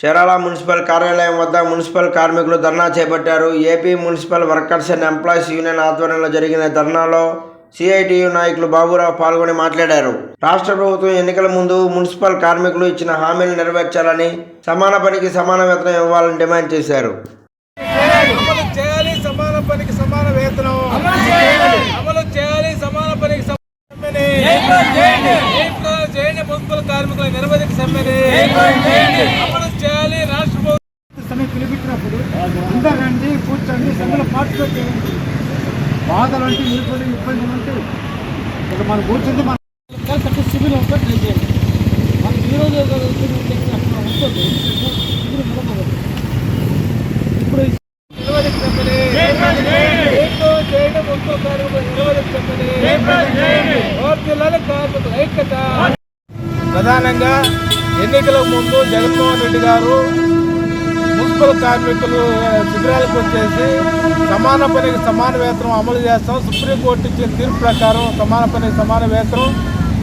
Chirala municipal కార్యాలయం వద్ద municipal కార్మికులు ధర్నా చేపట్టారు. AP municipal workers and employees union ఆధ్వర్యంలో జరిగిన ధర్నాలో సిఐటియు నాయకులు బాబురావు పాల్గొని మాట్లాడారు. రాష్ట్ర ప్రభుత్వం ఎన్నికల ముందు మున్సిపల్ కార్మికులు ఇచ్చిన హామీలు నెరవేర్చాలని సమాన పనికి సమాన వేతనం ఇవ్వాలని డిమాండ్ చేశారు. అమలు చేయాలి సమాన పనికి సమాన వేతనం. అమలు చేయాలి. సమాన పనికి సమాన సమ్మెని. ఏప్రిల్ చేయండి మున్సిపల్ కార్మికుల నిరవధిక సమ్మెని. అమలు చేయాలి రాష్ట్ర ప్రభుత్వం పిలిపించినప్పుడు అందరూ రండి కూర్చోండి సమ్మెలో పార్టిసిపేట్ చేయండి. బాధలు అంటే ఇబ్బంది ఇబ్బందులు అంటే ఇక మనం కూర్చుంటే మన సివిల్ ఉంటే ట్రై చేయండి. మనకి ఈ రోజు ఏదో సివిల్ ఉంటే అక్కడ ఉంటుంది. ఇప్పుడు చేయండి ప్రధానంగా ఎన్నికల ముందు జగన్మోహన్ రెడ్డి గారు మున్సిపల్ కార్మికులు శిబిరాలకు వచ్చేసి సమాన పనికి సమాన వేతనం అమలు చేస్తాం. సుప్రీంకోర్టు ఇచ్చిన తీర్పు ప్రకారం సమాన పనికి సమాన వేతనం.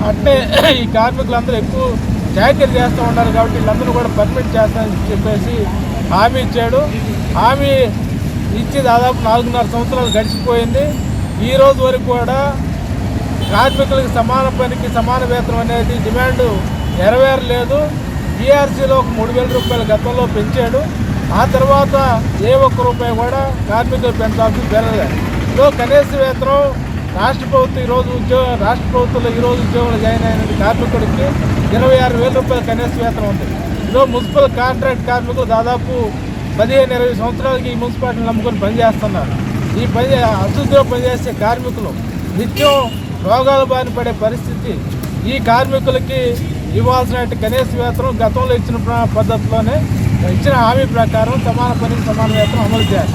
అంటే ఈ కార్మికులందరూ ఎక్కువ జాగ్రత్తలు చేస్తూ ఉన్నారు కాబట్టి వీళ్ళందరూ కూడా పర్మిట్ చేస్తామని చెప్పేసి హామీ ఇచ్చాడు. హామీ ఇచ్చి దాదాపు నాలుగున్నర సంవత్సరాలు గడిచిపోయింది. ఈ రోజు వరకు కూడా కార్మికులకు సమాన పనికి సమాన వేతనం అనేది డిమాండ్ నెరవేరలేదు బీఆర్సీలో ఒక మూడు వేల రూపాయలు గతంలో పెంచాడు. ఆ తర్వాత ఏ ఒక్క రూపాయి కూడా కార్మికులు పెంచాల్సి పెరగలేదు ఇదో కనీస వేతనం రాష్ట్ర ప్రభుత్వం ఈరోజు ఉద్యోగ రాష్ట్ర ప్రభుత్వంలో ఈరోజు ఉద్యోగులు జాయిన్ అయిన కార్మికుడికి ఇరవై ఆరు వేల రూపాయల కనీస వేతనం ఉంది. ఇదో మున్సిపల్ కాంట్రాక్ట్ కార్మికులు దాదాపు పదిహేను ఇరవై సంవత్సరాలకి ఈ మున్సిపాలిటీని నమ్ముకొని పనిచేస్తున్నారు ఈ పని అశుద్ధిలో పనిచేసే కార్మికులు నిత్యం రోగాల బారిన పడే పరిస్థితి ఈ కార్మికులకి ఇవ్వాల్సిన కనీస వేతనం గతంలో ఇచ్చిన పద్ధతిలోనే ఇచ్చిన హామీ ప్రకారం సమాన పనికి సమాన వేతనం అమలు చేయాలి.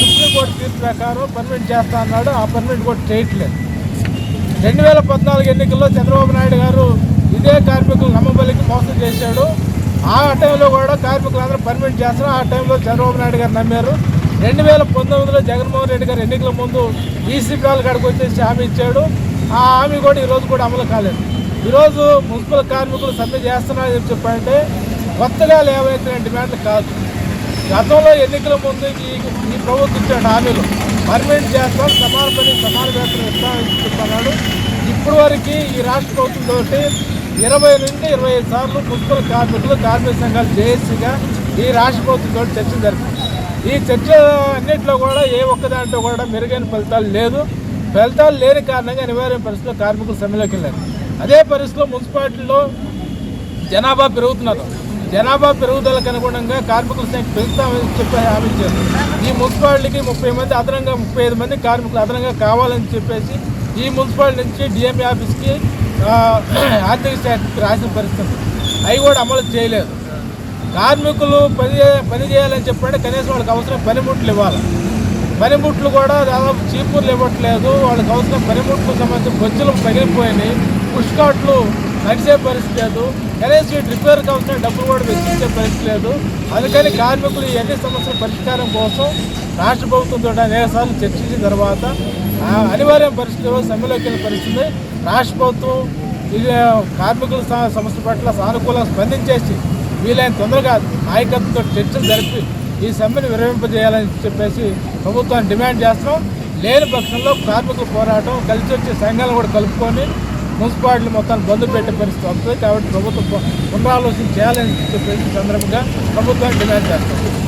సుప్రీంకోర్టు తీర్పు ప్రకారం పర్మిట్ చేస్తా అన్నాడు ఆ పర్మిట్ కూడా చేయట్లేదు. రెండు వేల పద్నాలుగు ఎన్నికల్లో చంద్రబాబు నాయుడు గారు ఇదే కార్మికులు నమ్మబలికి మోసం చేశాడు. ఆ టైంలో కూడా కార్మికులందరూ పర్మిట్ చేస్తారు. ఆ టైంలో చంద్రబాబు నాయుడు గారు నమ్మారు. రెండు వేల పంతొమ్మిదిలో జగన్మోహన్ రెడ్డి గారు ఎన్నికల ముందు ఈసీపీఎల్ కాడికి వచ్చేసి హామీ ఇచ్చాడు. ఆ హామీ కూడా ఈరోజు కూడా అమలు కాలేదు. ఈరోజు మున్సిపల్ కార్మికులు సమ్మె చేస్తున్నారని చెప్పి చెప్పంటే కొత్తగా లేవనెత్తిన డిమాండ్లు కాదు. గతంలో ఎన్నికల ముందు ఈ ఈ ప్రభుత్వం ఇచ్చిన హామీలు పర్మనెంట్ చేస్తాం సమాన పని సమాన వేతనం ఇస్తామని చెప్తున్నాడు ఇప్పుడు వరకు ఈ రాష్ట్ర ప్రభుత్వంతో ఇరవై నుండి ఇరవై ఐదు సార్లు మున్సిపల్ కార్మికులు కార్మిక సంఘాలు జేఏసీగా ఈ రాష్ట్ర ప్రభుత్వంతో చర్చలు జరిపింది ఈ చర్చ అన్నింటిలో కూడా ఏ ఒక్కదాంట్లో కూడా మెరుగైన ఫలితాలు లేదు. ఫలితాలు లేని కారణంగా అనివార్య పరిస్థితిలో కార్మికులు సమ్మెలోకి వెళ్ళారు. అదే పరిస్థితిలో మున్సిపాలిటీలో జనాభా పెరుగుతున్నారు. జనాభా పెరుగుదలకు అనుగుణంగా కార్మికుల సంఖ్య పెంచుతామని చెప్పి హామీ ఇచ్చారు ఈ మున్సిపాలిటీకి ముప్పై మంది అదనంగా ముప్పై ఐదు మంది కార్మికులు అదనంగా కావాలని చెప్పేసి ఈ మున్సిపాలిటీ నుంచి డిఎంఏ ఆఫీస్కి ఆర్థిక శాఖకి రాసిన పరిస్థితి. అవి కూడా అమలు చేయలేదు. కార్మికులు పని పని చేయాలని చెప్పంటే కనీసం వాళ్ళకి అవసరం పనిముట్లు ఇవ్వాలి. పనిముట్లు కూడా దాదాపు చీపుర్లు ఇవ్వట్లేదు. వాళ్ళకి అవసరం పనిముట్లు సంబంధించిన బొచ్చులు పగిలిపోయినాయి. పుష్కాట్లు నడిచే పరిస్థితి లేదు. కనీసం ఈ రిపేర్కి అవసరం డబ్బులు కూడా వెచ్చించే పరిస్థితి లేదు. అందుకని కార్మికులు ఈ అన్ని సమస్యల పరిష్కారం కోసం రాష్ట్ర ప్రభుత్వంతో అనేక సార్లు చర్చించిన తర్వాత అనివార్య పరిస్థితిలో సమ్మెలోకి వెళ్ళిన పరిస్థితి రాష్ట్ర ప్రభుత్వం ఇది కార్మికుల సమస్య పట్ల సానుకూలంగా స్పందించేసి వీలైన తొందరగా నాయకత్వంతో చర్చలు జరిపి ఈ సమ్మెను విరమింపజేయాలని చెప్పేసి ప్రభుత్వాన్ని డిమాండ్ చేస్తున్నాం. లేని పక్షంలో కార్మికుల పోరాటం కలిసి వచ్చే సంఘాలను కూడా కలుపుకొని మున్సిపాలిటీలు మొత్తాన్ని బంద్ పెట్టే పరిస్థితి వస్తుంది. కాబట్టి ప్రభుత్వం పునరాలోచన చేయాలని చెప్పేసి సందర్భంగా ప్రభుత్వాన్ని డిమాండ్ చేస్తాం.